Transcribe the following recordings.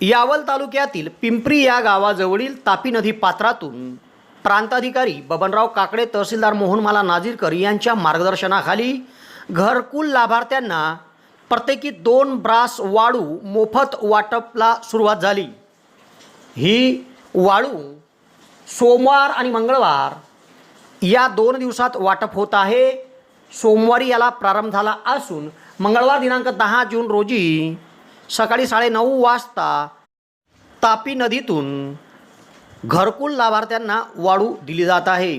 यावल तालुक्यातील पिंपरी या गावाजवळील तापी नदी पात्रातून प्रांताधिकारी बबनराव काकडे तहसीलदार मोहनमाला नाजीरकर यांच्या मार्गदर्शनाखाली घरकुल लाभार्थ्यांना प्रत्येकी दोन ब्रास वाळू मोफत वाटपला सुरुवात झाली. ही वाळू सोमवार आणि मंगळवार या दोन दिवसात वाटप होत आहे. सोमवारी याला प्रारंभ झाला असून मंगळवार दिनांक दहा जून रोजी सकाळी साडेनऊ वाजता तापी नदीतून घरकुल लाभार्थ्यांना वाळू दिली जात आहे.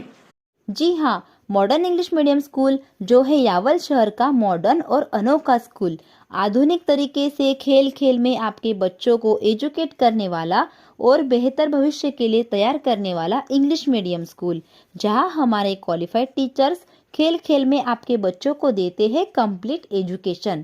जी हाँ मॉडर्न इंग्लिश मीडियम स्कूल जो है यावल शहर का मॉडर्न और अनोखा स्कूल आधुनिक तरीके से खेल खेल में आपके बच्चों को एजुकेट करने वाला और बेहतर भविष्य के लिए तैयार करने वाला इंग्लिश मीडियम स्कूल जहां हमारे क्वालिफाइड टीचर्स खेल खेल में आपके बच्चों को देते हैं कंप्लीट एजुकेशन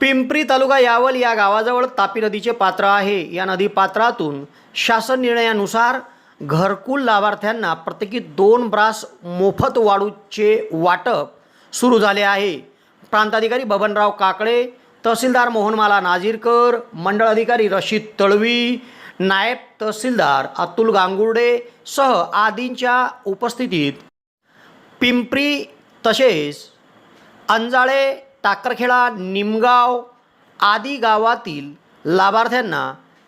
पिंपरी तालुका यावल या गावाजवळ तापी नदीचे पात्र आहे. या नदी पात्रातून शासन निर्णयानुसार घरकुल लाभार्थ्यांना प्रत्येकी दोन ब्रास मोफत वाळूचे वाटप सुरू झाले आहे. प्रांताधिकारी बबनराव काकडे तहसीलदार मोहनमाला नाझीरकर मंडळ अधिकारी रशीद तळवी नायब तहसीलदार अतुल गांगुर्डे सह आदींच्या उपस्थितीत पिंपरी तसेच अंजाळे टाकरखेडा निमगाव आदी गावातील लाभार्थ्यांना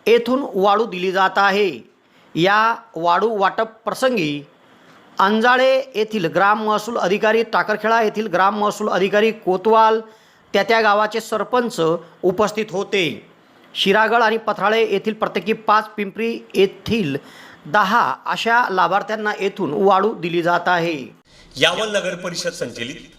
येथून वाळू दिली जात आहे. या वाळू वाटप प्रसंगी अंजाळे येथील ग्राम महसूल अधिकारी टाकरखेडा येथील ग्राम महसूल अधिकारी कोतवाल त्या त्या गावाचे सरपंच उपस्थित होते. शिरागड आणि पथराळे येथील प्रत्येकी पाच पिंपरी येथील दहा अशा लाभार्थ्यांना येथून वाळू दिली जात आहे. यावल नगर परिषद संचलित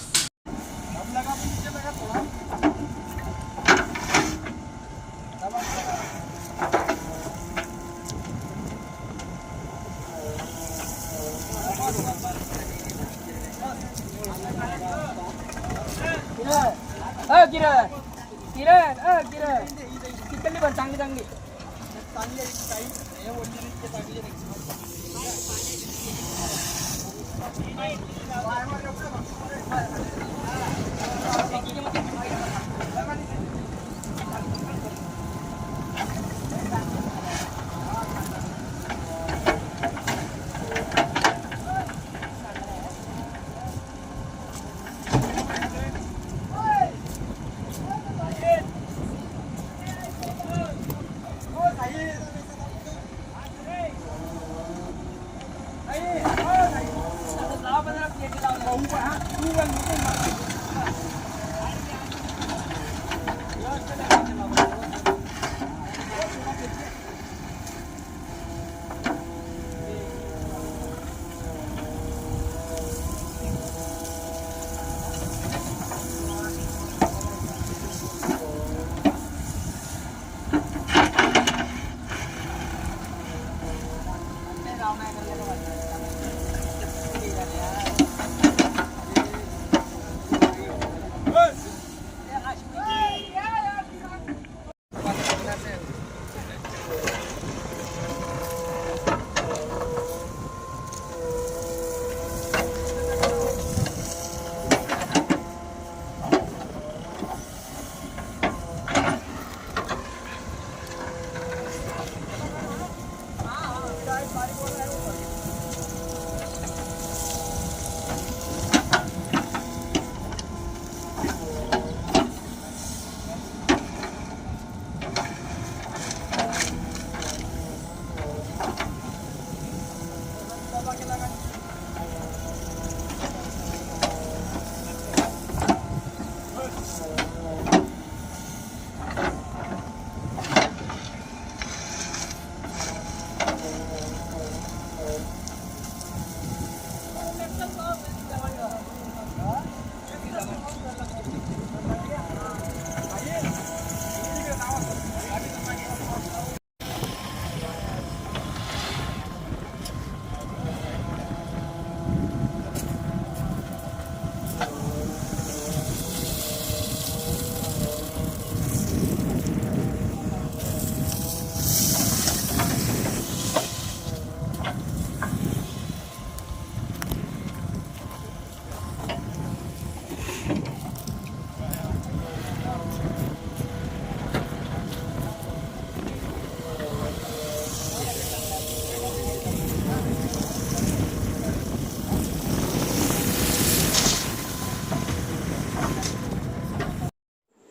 किरण अ 你问你问嘛？